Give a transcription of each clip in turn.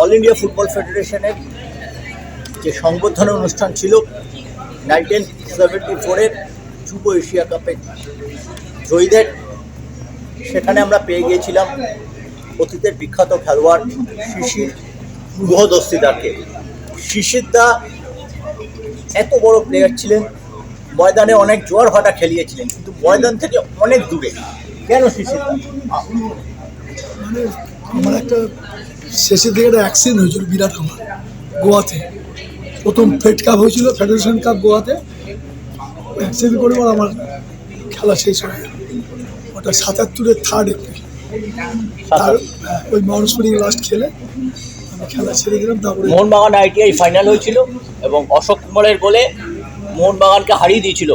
All India football ফেডারেশনের যে সংবর্ধনা অনুষ্ঠান ছিল নাইনটিন সেভেন্টি ফোরের যুব এশিয়া কাপে জয়ীদের, সেখানে আমরা পেয়ে গিয়েছিলাম অতীতের বিখ্যাত খেলোয়াড় শিশির গ্রহ দস্তিদারকে শিশির দা এত বড় প্লেয়ার ছিলেন, ময়দানে অনেক জোয়ার ভাটা খেলিয়েছিলেন, কিন্তু ময়দান থেকে অনেক দূরে। কেন শিশির দা? মানে আমার একটা শেষের দিকে একটা অ্যাক্সিডেন্ট হয়েছিল বিরাট আমার গোয়াতে। প্রথম ফেড কাপ হয়েছিল ফেডারেশন কাপ গোয়াতে। অ্যাক্সিডেন্ট করে আমার খেলা শেষ হয়ে। ওটা সাতাত্তরের থার্ড এপ্রিল। তার হ্যাঁ, ওই মাউন্সপুরিং লাস্ট খেলে আমি খেলা ছেড়ে দিলাম তারপরে মোহনবাগান আইটিআই ফাইনাল হয়েছিল এবং অশোক কুমারের গোলে মোহনবাগানকে হারিয়ে দিয়েছিল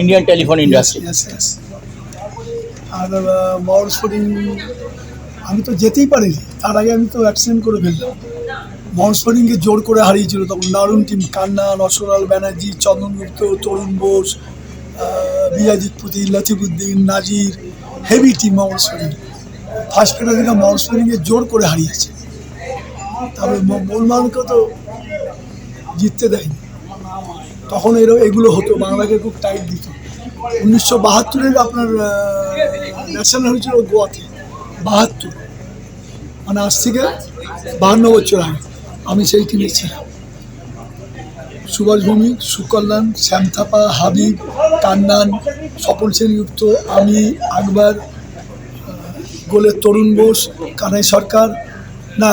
ইন্ডিয়ান টেলিফোন ইন্ডাস্ট্রি. আর মাউন্ট স্পোর্টিং আমি তো যেতেই পারিনি। তার আগে আমি তো অ্যাক্সিডেন্ট করে ফেললাম। মাউন্ট স্পোর্টিংকে জোর করে হারিয়েছিল তখন দারুণ টিম কান্না, নসরাল, ব্যানার্জি, চন্দন গুপ্ত, তরুণ বোস বিয়াজিৎপতি লতিফুদ্দিন, নাজির হেভি টিম মাউন্ট স্পোর্টিং ফার্স্ট মাউন্ট স্পোর্টিংকে জোর করে হারিয়েছে। তারপরে মোহনবাগানকে তো জিততে দেয়নি। তখন এরও এগুলো হতো, বাংলাকে খুব টাইট দিত। উনিশশো বাহাত্তরের আপনার ন্যাশনাল হয়েছিল গোয়াতে। বাহাত্তর। মানে আজ থেকে বাহান্ন বছর আগে আমি সেই টিমে ছিলাম। সুভাষ ভৌমিক সুকল্যাণ, শ্যামথাপা, হাবিব, কান্নান, স্বপন সেনগুপ্ত আমি, আকবর গোলের তরুণ বোস, কানাই সরকার, না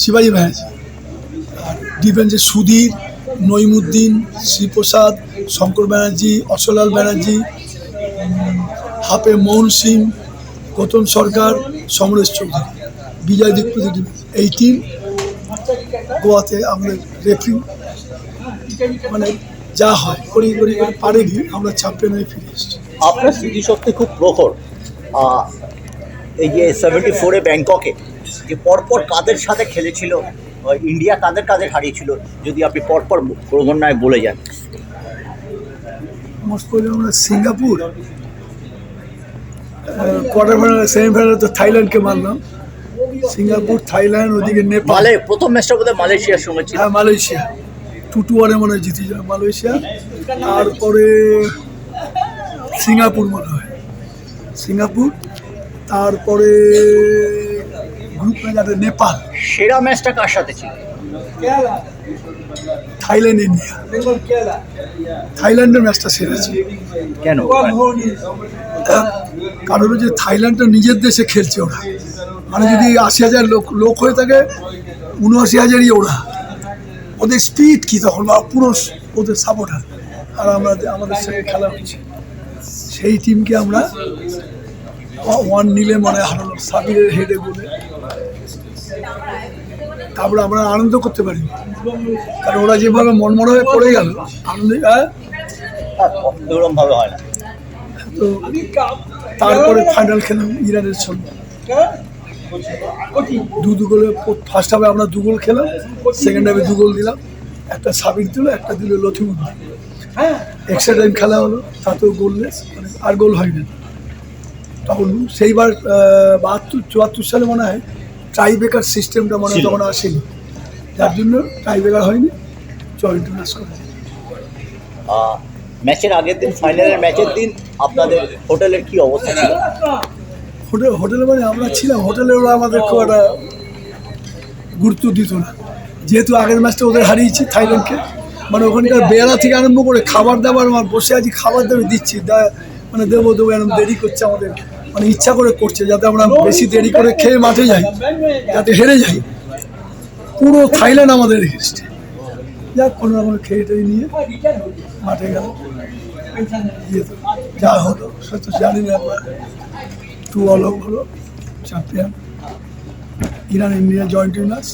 শিবাজি ব্যানার্জি, আর ডিফেন্সে সুধীর নইমুদ্দিন শ্রীপ্রসাদ, শঙ্কর ব্যানার্জি অশোলাল ব্যানার্জি হাপে মোহন সিং, গৌতম সরকার, সমরেশ চৌধুরী। বিজয় ডিফেন্স এই টিম গোয়াতে আমাদের রেফারি মানে যা হয় করি করি করে পারেনি আমরা চ্যাম্পিয়ন হয়ে ফিরে এসেছি। আপনার স্মৃতিশক্তি খুব প্রখর। এই যে সেভেন্টি ফোরে ব্যাংককে যে পরপর কাদের সাথে খেলেছিল ইন্ডিয়া কাদের কাদের হারিয়েছিল যদি আপনি পরপর ক্রমান্বয়ে বলে যান। মোস্ট আমরা সিঙ্গাপুর কোয়ার্টার ফাইনাল সেমিফাইনালে তো থাইল্যান্ডকে মারলাম। সিঙ্গাপুর থাইল্যান্ড ওদিকে নেপাল। প্রথম ম্যাচটা বোধহয় মালয়েশিয়ার সঙ্গে ছিল। হ্যাঁ মালয়েশিয়া। টু টু ওয়ানে মনে হয় জিতেছিল মালয়েশিয়া। তারপরে সিঙ্গাপুর মনে হয়। সিঙ্গাপুর তারপরে গ্রুপ ম্যাচ নেপাল। সেরা ম্যাচটা কার সাথে ছিল? Thailand India. থাইল্যান্ডের ম্যাচটা সেরা ছিল। কেন? কারণ হচ্ছে থাইল্যান্ডটা নিজের দেশে খেলছে ওরা। মানে যদি আশি হাজার লোক লোক হয়ে থাকে উনআশি হাজারই ওরা। ওদের স্পিড কি তখন? বা পুরো ওদের সাপোর্টার আর আমরা আমাদের সঙ্গে খেলা হচ্ছে সেই টিমকে আমরা ওয়ান নিলে মানে হারালো সাবিরের হেডে বলে। তারপরে আমরা আনন্দ করতে পারি কারণ ওরা যেভাবে মনমরা হয়ে পড়ে গেল আনন্দ হ্যাঁ? হয় তো তারপরে ফাইনাল খেলাম ইরানের সঙ্গে। দু দু গোলে ফার্স্ট হাফে আমরা দু গোল খেলাম সেকেন্ড হাফে দু গোল দিলাম। একটা সাবিক দিল একটা দিল লথিমুদ্দিন এক্সট্রা টাইম খেলা হলো তাতেও গোললেস মানে আর গোল হয়নি তখন সেইবার বাহাত্তর চুয়াত্তর সালে মনে হয় টাই ব্রেকার সিস্টেমটা মনে হয় তখন আসেনি যার জন্য টাই ব্রেকার হয়নি জয়েন্ট ম্যাচ করে। ম্যাচের আগের দিন ফাইনালের ম্যাচের দিন আপনাদের হোটেলের কি অবস্থা ছিল? হোটেল, হোটেলে মানে আমরা ছিলাম, হোটেলে ওরা আমাদের খুব একটা গুরুত্ব দিত না। যেহেতু আগের ম্যাচটা ওদের হারিয়েছি থাইল্যান্ডকে মানে ওখানকার বেড়া থেকে আরম্ভ করে খাবার দাবার আমার বসে আছি, খাবার দাবার দিচ্ছি মানে দেবো দেবো এরকম দেরি করছে আমাদের। মানে ইচ্ছা করে করছে যাতে আমরা বেশি দেরি করে খেয়ে মাঠে যাই, যাতে হেরে যাই। পুরো থাইল্যান্ড আমাদের এগেস্টে যাক, কোনো রকম খেয়ে টেয়ে নিয়ে মাঠে গেল। যা হলো, সে তো জানি না টু অল হলো champion Iran India joint winners